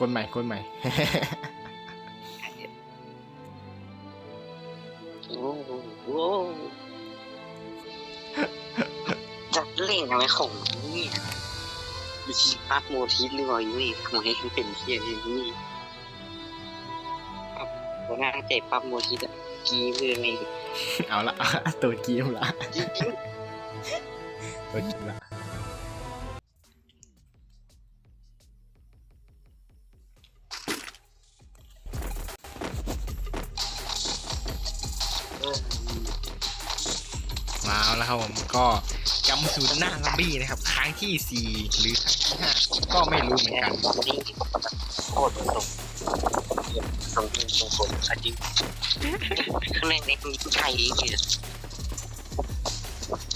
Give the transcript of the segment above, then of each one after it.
กดใหม่กดใหม่ โอ้โหจะเล่นอะไรของนี่มีปักโมทิสหรือเปล่าอยู่นี่ทำไมถึงเป็นเทียนี่นี่ปับหัวหน้าเจ็บปับโมทิสอะกีเลยไม่เอาละตัวเกมละจริงตัวเกมละ มาแล้วครับผมก็กลับมาสู่หน้าลับบี้นะครับ ครั้งที่สี่หรือครั้งที่ห้าก็ไม่รู้เหมือนกันโคตรตรงตรงตรงตรงจริงเล่นในมือผู้ชายเองเนี่ย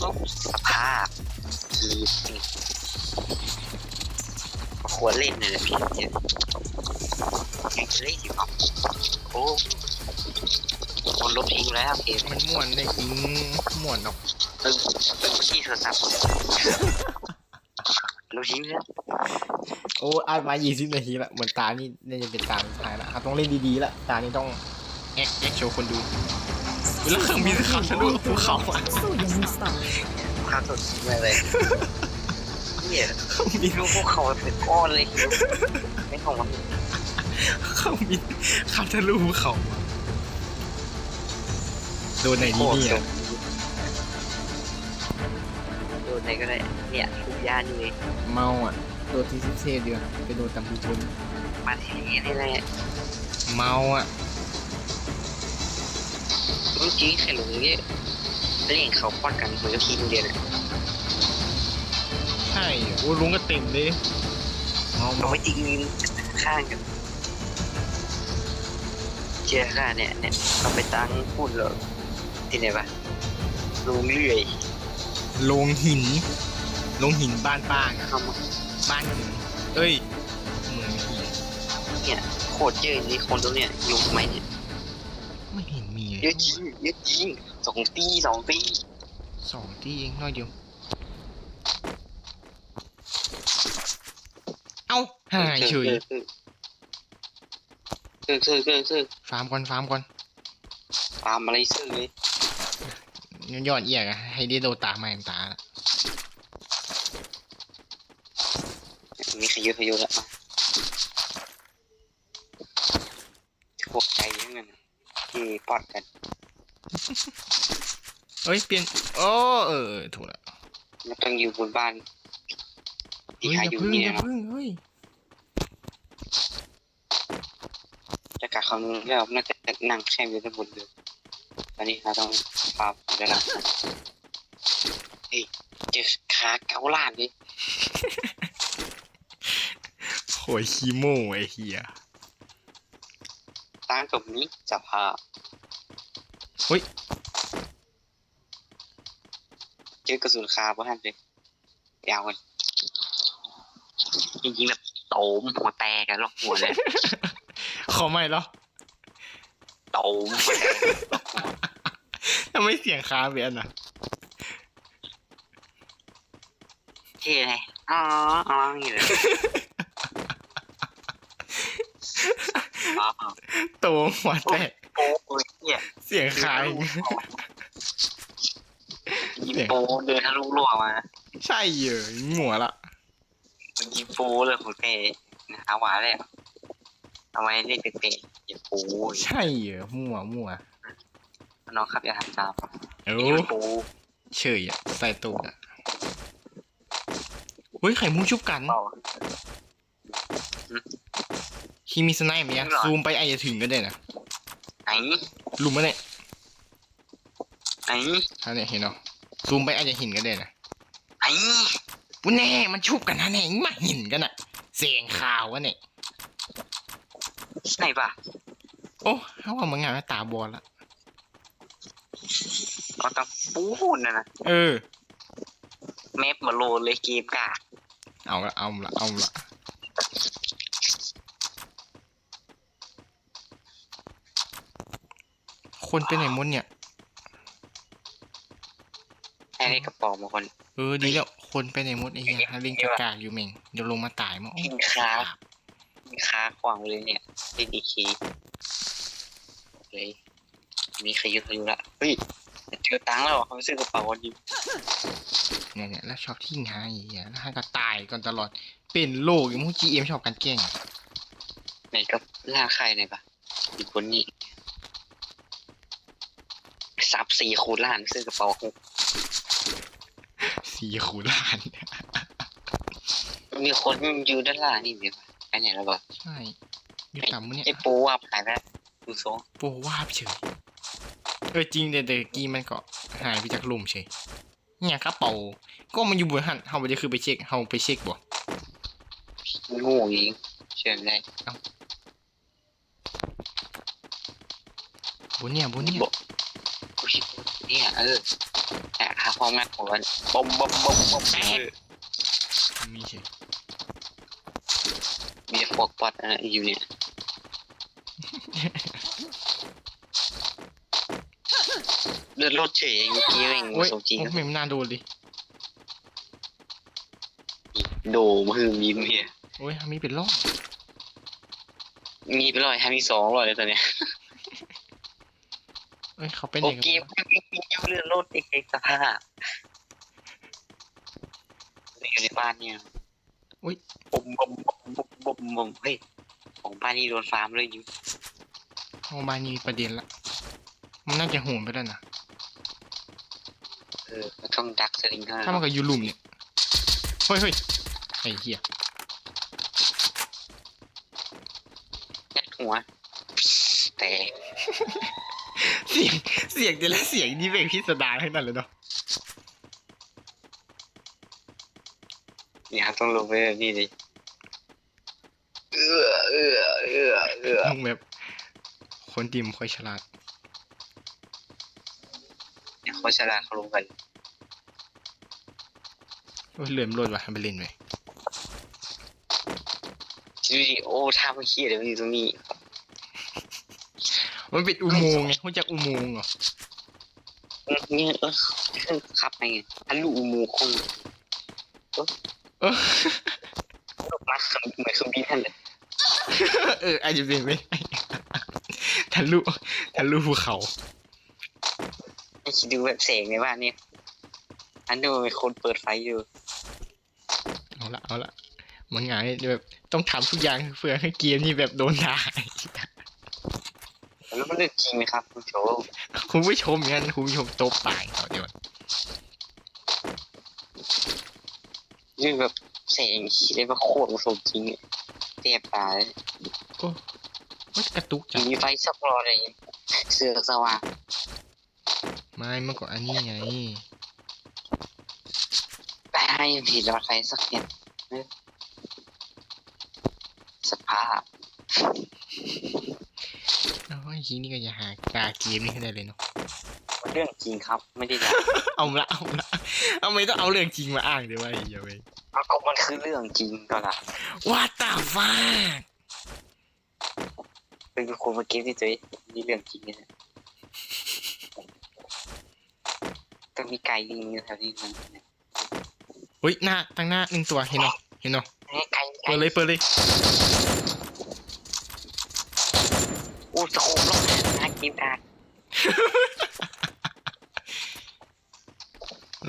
สภาพคือควรเล่นเลยพี่เนี่ยยังจะเล่นอยู่ครับโอ้ คนลบทิ้งแล้วเกมมันม่วนได้จริงม่วนออกตึงตึงที่โทรศัพท์ลบทิ้งแล้วโอ้อัดมา 20 นาทีละเหมือนตานี่น่าจะเป็นตาสุดท้ายละครับต้องเล่นดีๆละตานี่ต้องแอคแอคโชว์คนดูแล้วเครื่องบินขับทะลุภูเขาอะ素颜 stop。ภาพสดจริงเลยเนี่ยเครื่องบินลูกพวกเขาเป็นก้อนเลยไม่ของมันเครื่องบินขับทะลุภูเขาอะ โดนไหนดีเนี่ย โดนไหนก็ได้ เนี่ยทุกย่านเลยเมาอะ โดนที่ซิเซเดียวไปโดนตำรวจชนมาที่นี่นี่แหละเมาอะเมื่อกี้ใครหลงเนี่ยเล่นเขาปอดกันเหมือนกับทีมเดียวเลยใช่โอ้ลุงก็เต็มเลยเมาเราเมาไม่จริงข้างกันเจ้าข้าเนี่ยเนี่ยเราไปตั้งพูดเลย ที่ไหนปะลุงเลื่อยลงหินลงหินบ้านป้างอะเข้ามาบ้านหินเอ้ยเหมือนหินเนี่ยโคตรเยอะนี่คนตรงเนี้ยยุงไหมเนี่ยไม่เห็นมีเยอะจริงเยอะจริงสองตีสองตีสองที่เองน้อยเดียว เอ้าหายเฉยคือคือคือคือฟาร์มก่อนฟาร์มก่อนตามอะไรซื้อเลย ย้อนเอียกอะให้ได้โดนตาไม่ตาละมีขยุขยุแล้วพวกใจทั้งนั้นที่ปอดกันเฮ้ยเปลี่ยนโอ้เออเออถูกแล้วมันต้องอยู่บนบ้านเฮ้ที่ยหาออยู่ย่าพึ่งเนี่อยย่าพึ่งเฮ้ยจะกะคำนึงแล้วน่าจะนั่งแข่งอยู่ด้านบนเรือ ตอนนี้เราต้องปาผมได้ละเฮ้ยเจอขาเกาล้านเลยโหยคีโม่ไอ้เหี้ยตั้งกับนี้จะพาเฮ้ยเจอกระสุนคาร์บอนเลยยาวกันจริงๆแบบโตมหัวแตกกันลอกหัวเลยขอไม่เหรอ โตมหัวแตกลอกหัวทำไมเสียงค้างเบียนอะเท่เลยอ๋ออ๋ออย่างนี้เลยอ๋อโตหัวแตกโอ้ยเนี่ยเสียงค้างยิงโปเดินทะลุรั้วมาใช่เหรอหัวละยิงโปเลยของเตะนะหาหวานเลยทำไมเรียกเตะยิงโปใช่เหรอมั่วมั่ว น้องครับอย่าทำตามเอ้ยิงโปเฉยอะใส่ตูดอะเฮ้ยไข่มุกชุบกันเปล่า คีมีสไนป์ไหมอะไม่หรอ ซูมไปไอาจจะถึงก็ได้นะไหนลุมมาเนี่ยไหนท่านเนี่ยเห็นเนาะซูมไปอาจจะเห็นก็ได้นะไหนปุ้แน่มันชุบกันนะเนี่ยมาเห็นกันอะ เสียงข่าววะเนี่ยไหนปะโอ้เขาว่ามึงงานตาบอลละ ก็ต้องปูนนะนะเออแมปมาโหลดเลยเกมกาเอาละเอาละเอาละคนเป็นไหนหมดเนี่ยให้ได้กระป๋องมาคน เออดีแล้วคนไปไหนหมดไอ้เหี้ยฮาลิงกากากอยู่เม่งเดี๋ยวลงมาตายมั้งกินครับมีค้าขวางเลยเนี่ยดีดีคีเลยมีใครยุทธยุละเฮ้ย เจอตังค์แล้วเหรอเขาไปซื้อกระเป๋าวันนี้เนี่ยเนี่ยแล้วชอบที่ไงอะแล้วให้ก็ตายก่อนตลอด เป็นโลกอย่างพวกจีเอ็มชอบกันแกล้งไหนก็ล่าใครหน่อยปะอีกคนนี้ซับสี่คูณล้านซื้อกระเป๋าหกสี่ขูล้าน มีคนอยู่ด้านล่างนี่เดี๋ยวปะไปไหนแล้วปะใช่อยู่ต่ำมือเนี่ยไอ้ปูว่าหายแล้วดูโซ่โปว่าบเฉย เออจริงแต่แต่กี้มันก็หายไปจากลมเฉยเนี่ยกระเป๋าก็มันอยู่บนหันเฮาไปจะคือไปเช็คเฮาไปเช็คบ่งูยิงเชิญได้บนเนี่ยบนเนี่ยบอกกูคิดว่าเนี่ยเออแต่หาความงัดของมันบอมบอมบอมบอมเออมีเฉยมีพวกปอดอะไรอยู่เนี่ย เลือดรถเฉยเมื่อกี้เองโอ้ยสมจริงโอ้ยไม่น่าโดนเลยโดมือมีเนี่ยโอ้ยมีเป็นรอบมีไปร้อยห้ามีสองร้อยเลยตอนเนี้ยเอ้ยเขาเป็นโอยังไงเกมวะมีมีเลือดรถเอกสภาพอยู่ในบ้านเนี่ยอุ้ยบอมบอมบอมบอมบอมบอมเฮ้ยของบ้านนี้โดนฟาร์มเลยอยู่เข้ามานี่มีประเด็นละมันน่าจะโหนไปแล้วนะเออมันต้องดักสลิงเท่านั้ถ้ามันนก็อยู่หลุมเนี่ยเฮ้ยเฮ้ยไอ้เหี้ยยัดหัว แต่เสียงเสียงแต่ละเสียงนี่เป็นพิสดารทั้งนั้นเลยเนาะเนี่ยต้องลงไปแบบนี่ดิเออเออเออเออ ต้องแบบคนดิมค่อยฉลาด เนี่ยเขาฉลาดเขาลงกันโอ้ยเหลื่อมรดว่ะทำไปเล่นไปดูดิโอ้ท่ามันเขี้ยเดี๋ยวมันอยู่ตรงนี้ มันเป็นอุโมงค์ไงรู้จักอุโมงค์เหรอนี่เออขึ้นขับไปไงทะลุอุโมงค์คงเออลงมาเครื่องเหมือนเครื่องบินท่านเลยเอออาจจะเป็นไปได้ทะลุทะลุภูเขา ให้คิดดูแบบแสงในบ้านเนี่ยอันดูมีคนเปิดไฟอยู่เอาละเอาละมันง่ายแบบต้องทำทุกอย่างเพื่อให้เกมนี่แบบโดนด่าแล้วมันเรื่องจริงไหมครับคุณโชว์คุณผู้ชมงั้นคุณผู้ชมโต๊ะปากเขาเดี๋ยวเรื่องแบบแสงคิดเลยว่าโคตรสมจริงเนี่ยเตียบตาเลยโอ้มันกระตุกจังมีไฟสักรออะไรอย่างเงี้ยเสือกสว่าง ไม่มันก็อันนี้ไงแต่ให้ผิดหลอดไฟสักเนี่ยนะสภาพโอ้ยทีนี่ก็อย่าหากาเกมนี่ให้ได้เลยเนาะเรื่องจริงครับไม่ได้ด่าเอาละเอาละเอาไม่ต้องเอาเรื่องจริงมาอ้างเดี๋ยวไอ้เหี้ยเว้ยเอาก็มันคือเรื่องจริงก็ล่ะว่าตาฟ้าเป็นคนมาเก็บที่ตัวเองนี่เรื่องจริงนะ ต้องมีไก่ยิงอยู่แถวนี้มันเฮ้ยหน้าตั้งหน้าหนึ่งตัวเห็นเนาะเห็นเนาะให้ไก่ไก่เปิดเลยเปิดเลยโอ้สโคปลงน่ากินตา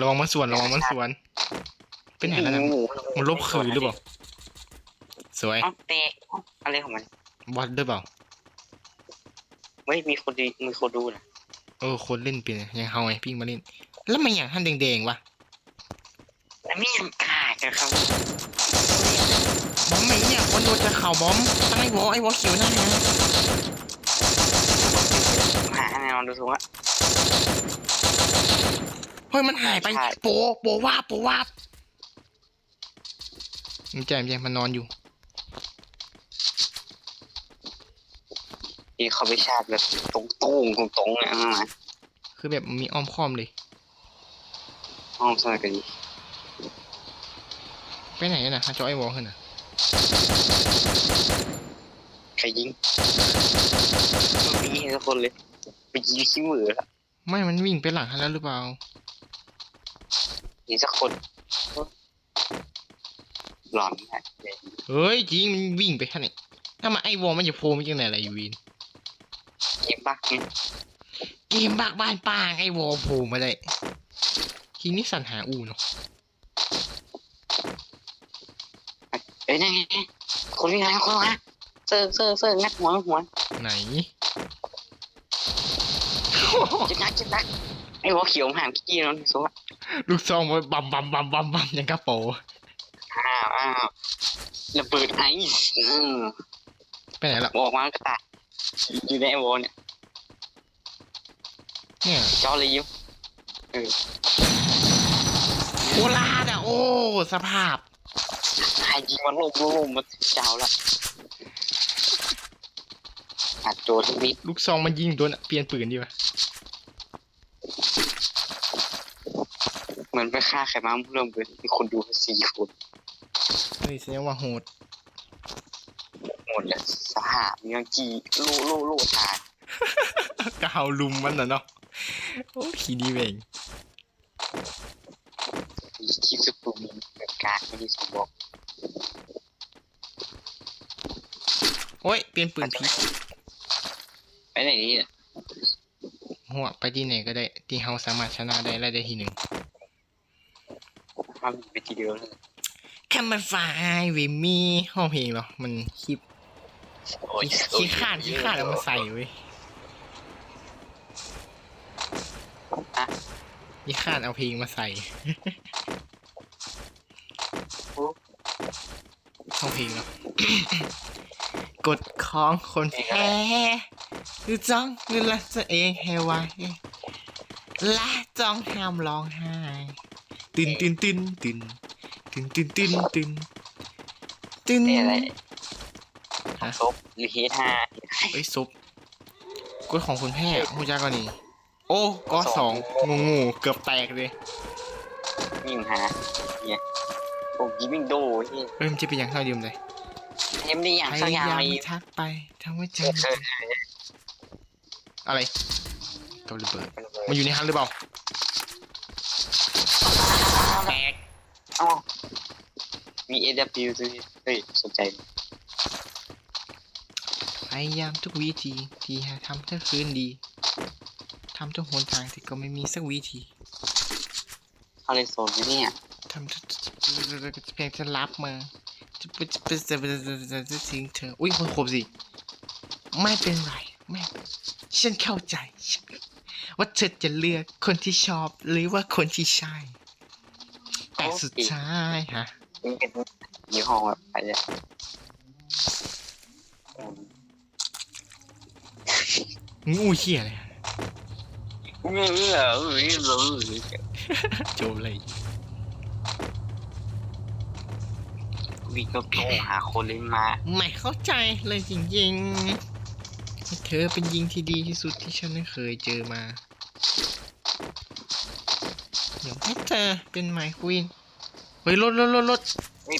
ระวังมันสวนระวังมันสวน เป็นไหนแล้วนะหมูมันลบคืนหรือเปล่าสวยเอ้าเตะเอ้าอะไรของมันบอทหรือเปล่าไม่มีคนดูมีคนดูนะเออคนเล่นเป็นยังเฮาไงพี่มาเล่น แล้วมันอย่างท่านแดงๆวะแล้วไม่ยังกาดนะครับบอมไม่เนี่ยคนโดนจะเข่าบอมตั้งไอ้วอไอ้วอเขียวหน้าฮะหาแน่นอนดูถูกว่าเฮ้ยมันหายไปใช่โปโปวาบโปวาบมันแจมแจมมันนอนอยู่ที่เขาไปชาร์จแบบตรงตรงตรงตรงๆเนี่ยมาคือแบบมีอ้อมค้อมเลย ห้องสมัยกันดีไปไหนน่ะฮะจอไอ้วอขึ้นน่ะใครยิงมันมีให้ทุกคนเลยไปยิงขี้มือละไม่มันวิ่งไปหลังฮันแล้วหรือเปล่ามีสักคนหลอนนะเฮ้ยจริงมันวิ่งไปแค่ไหนถ้ามาไอ้วอลมันจะโผล่มาจากไหนล่ะอีวีนเกมบักไงเกมบากบ้านป้างไอ้วอลโผล่มาได้ทีนี้สันหาอูเนาะเอ้ยนั่นไงคนวิ่งมาคนวิ่งมาเซอร์เซอร์เซอร์งัดหัวหัวไหนจะงัดจะงัดไอ้หัวเขียวหางกี้นั่นสัวลูกซองมันบัมบัมบัมบัมบัมอย่างกระโปรงอ้าวอ้าวระเบิดไอซ์อืมไปไหนล่ะบอกมากระต่ายอยู่ในไอโวเนี่ยเนี่ยจอเลยยิ้ม โคราชอะ โอ้ สภาพไอยิงมันลมลมมันเจ้าละอัดโจทุกนิดลูกซองมันยิงโดนอะเปลี่ยนปืนดีกว่าเหมือนไปฆ่าใครมาเริ่มเลยมีคนดูสี่คนเฮ้ยแสดงว่าโหดหมดเลยสภาพยังจีโลโลโลตายกาวลุมมันน่ะเนาะโอ้ขี้ดีเอง มีคลิปสปูมีเกิดการไม่ได้สมบอกโอ้ยเปลี่ยนปืนพีไปไหนนี่เนี่ยหัวไปที่ไหนก็ได้ ที่เฮาสามารถชนะได้และได้ทีหนึ่งทำไปทีเดียวเลยแค่มันฝ่ายเวมี่ห้องเพลงเหรอ มันคลิปโอ้ยขี้ข้านขี้ข้านแล้วมันใส่เว้ยอะขี้ข้านเอาเพลงมาใส่ ห้อง เพลงเหรอกดของคนแพ้หรือจ้องหรือละตัวเองให้ไวและจ้องห้ามร้องไห้ตื่นตื่นตื่นตื่นตื่นตื่นตื่นตื่นตื่นเอ้ยอะไรฮะซบหรือเฮทาเอ้ยซุปกดของคนแพ้หูจ้าก่อนนี่โอ้ก็สองงูงูเกือบแตกเลยยิงหา เนี่ยผมยิงวิ่งโดที่เอ้ยมันจะเป็นอย่างเท่าเดิมเลยเอ็มดีอย่างพสักอยาย่างยามเลยทักไปทำให้ใจเอออะไรกับระเบิดมันอยู่ในฮันหรือเปล่าแตกเอ้ามี AW ด้วยเฮ้ยสนใจพยายามทุกวิธีที่จะทำเธอคืนดีทำทุกหนทางแต่ก็ไม่มีสักวิธีเขาเลยโซนไหมเนี่ยทำทุก เพียงจะรับมาจะจะจะจะจะทิ้งเธอ อุ้ยคนครบสิ ไม่เป็นไรไม่ฉันเข้าใจ ว่าเธอจะเลือกคนที่ชอบหรือว่าคนที่ใช่ แต่สุดท้ายฮะนี่เป็นยี่ห้อแบบอะไรเนี่ยงูเขี้ยเลยเงี้ยเหรอเฮ้ยเหรอโจมเลย วิ่งก็โทรหาคนเล่นมา ไม่เข้าใจเลยจริงๆ เธอเป็นยิงที่ดีที่สุดที่ฉันเคยเจอมา เดี๋ยวให้เธอเป็นไมค์ควีนเฮ้ยรถรถรถรถไม่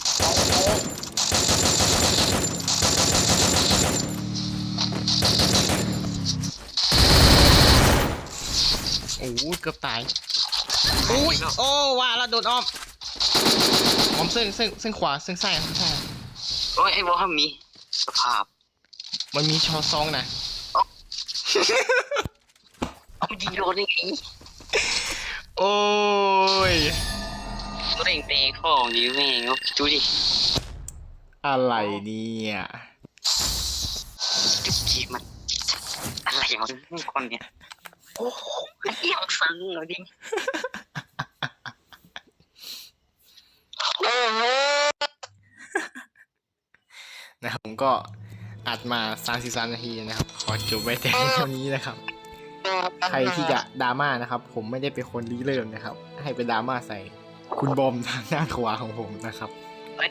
โอ้โหเกือบตายโอ้ยโอ้ว่าแล้วโดนอ้อม อ้อมเส้นเส้นเส้นขวาเส้นซ้ายเส้นซ้ายโอ้ยไอ้บอลมีสภาพมันมีชอซองนะเอายิงโดนได้ไงโอ้ยตัวเองเตะของดีแม่งดูดิอะไรเนี่ยจุกจีมันอะไรวะคนเนี่ยโอ้โหเอี่ยมฟังเลยดิโอ้โห นะครับผมก็อัดมา33นาทีนะครับ ขอจบไว้แต่เท่านี้นะครับ ใครที่จะดราม่านะครับ ผมไม่ได้เป็นคนริเริ่มนะครับ ให้ไปดราม่าใส่คุณบอมทางด้านขวาของผมนะครับไม่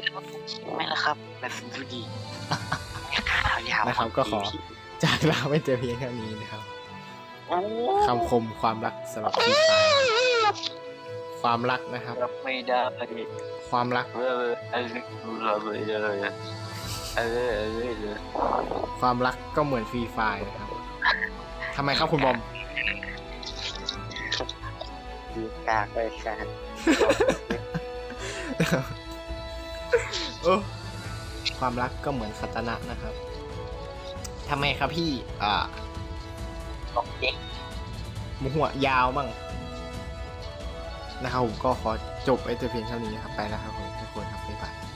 ไม่ละครับแบบดูดีข่าวยาวนะครับก็ขอจากลาไม่เจอเพียงเท่านี้นะครับโอ้คำคมความรักสำหรับพี่ชายความรักนะครับรับไม่ได้ ความรักเออเออเออเออความรักก็เหมือนฟรีไฟล์นะครับทำไมครับคุณบอมดูกากไปกันความรักก็เหมือนคาตนะนะครับทำไมครับพี่ อ่าบอกเด็กหมูหัวยาวมั่ง นะครับผมก็ขอจบไอ้แต่เพียงเท่านี้ครับไปแล้วครับผมทุกคนครับบ๊ายบาย